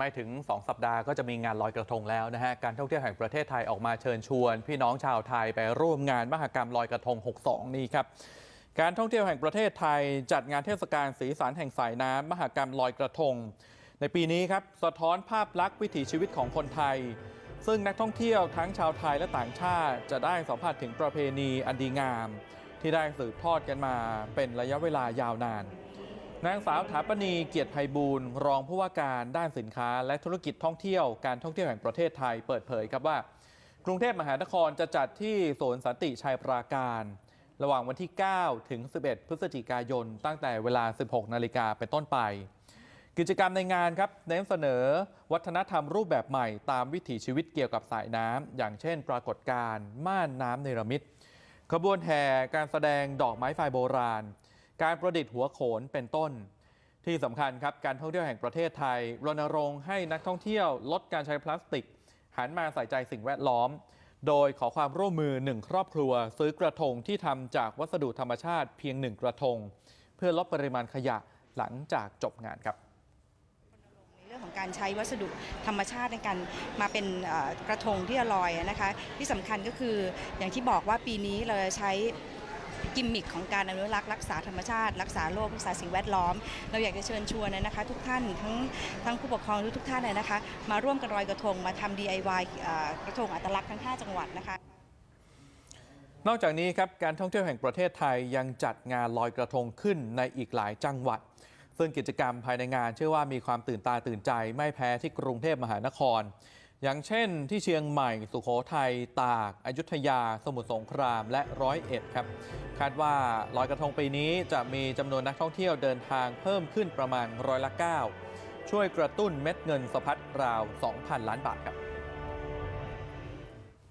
ไม่ถึง 2 สัปดาห์ก็จะมีงานลอยกระทงแล้วนะฮะ การท่องเที่ยวแห่งประเทศไทยออกมาเชิญชวน พี่น้องชาวไทยไปร่วมงานมหกรรมลอยกระทง 62 นี้ครับ การท่องเที่ยวแห่งประเทศไทย จัดงานเทศกาลสีสันแห่งสายน้ำมหกรรมลอยกระทง ในปีนี้ครับสะท้อนภาพลักษณ์วิถีชีวิตของคนไทย ซึ่งนักท่องเที่ยวทั้งชาวไทยและต่างชาติ จะได้สัมผัสถึงประเพณีอันดีงาม ที่ได้สืบทอดกันมาเป็นระยะเวลายาวนาน นางสาวถาปณีเกียรติไพบูลย์รองผู้ว่าการด้านสินค้า และธุรกิจท่องเที่ยวการท่องเที่ยวแห่งประเทศไทยเปิดเผยครับว่า กรุงเทพมหานครจะจัดที่สวนสันติชัยปราการ ระหว่างวันที่ 9 ถึง 11 พฤศจิกายน ตั้งแต่เวลา 16 นาฬิกาเป็นต้นไป กิจกรรมในงานครับเน้นเสนอวัฒนธรรมรูปแบบใหม่ตามวิถีชีวิตเกี่ยวกับสายน้ำอย่างเช่น ปรากฏการณ์ม่านน้ำเนรมิตขบวนแห่การแสดงดอกไม้ไฟโบราณ การประดิษฐ์หัวโขนเป็นต้น ที่สำคัญครับการท่องเที่ยวแห่งประเทศไทย รณรงค์ให้นักท่องเที่ยวลดการใช้พลาสติก หันมาใส่ใจสิ่งแวดล้อม โดยขอความร่วมมือหนึ่งครอบครัว ซื้อกระทงที่ทำจากวัสดุธรรมชาติเพียงหนึ่งกระทง เพื่อลดปริมาณขยะหลังจากจบงานครับในเรื่องของการใช้วัสดุธรรมชาติในการมาเป็นกระทงที่จะลอยนะคะ ที่สำคัญก็คืออย่างที่บอกว่าปีนี้เราจะใช้ กิมมิคของการอนุรักษ์รักษาธรรมชาติ รักษาโลกรักษาสิ่งแวดล้อม เราอยากจะเชิญชวนนะคะ ทุกท่านทั้งทั้งผู้ปกครองทุกทุกท่านเลยนะคะ มาร่วมกันลอยกระทงมาทำ DIY เอ่อกระทงอัตลักษณ์ทั้ง 5 จังหวัดนะคะนอกจากนี้ครับการท่องเที่ยวแห่งประเทศไทยยังจัดงานลอยกระทงขึ้นในอีกหลายจังหวัด ซึ่งกิจกรรมภายในงานเชื่อว่ามีความตื่นตาตื่นใจไม่แพ้ที่กรุงเทพมหานคร อย่างเช่นที่เชียงใหม่ สุโขทัย ตาก อยุธยา สมุทรสงคราม และร้อยเอ็ดครับ คาดว่าลอยกระทงปีนี้จะมีจำนวนนักท่องเที่ยวเดินทางเพิ่มขึ้นประมาณร้อยละ 9 ช่วยกระตุ้นเม็ดเงินสะพัดราว 2,000 ล้านบาทครับ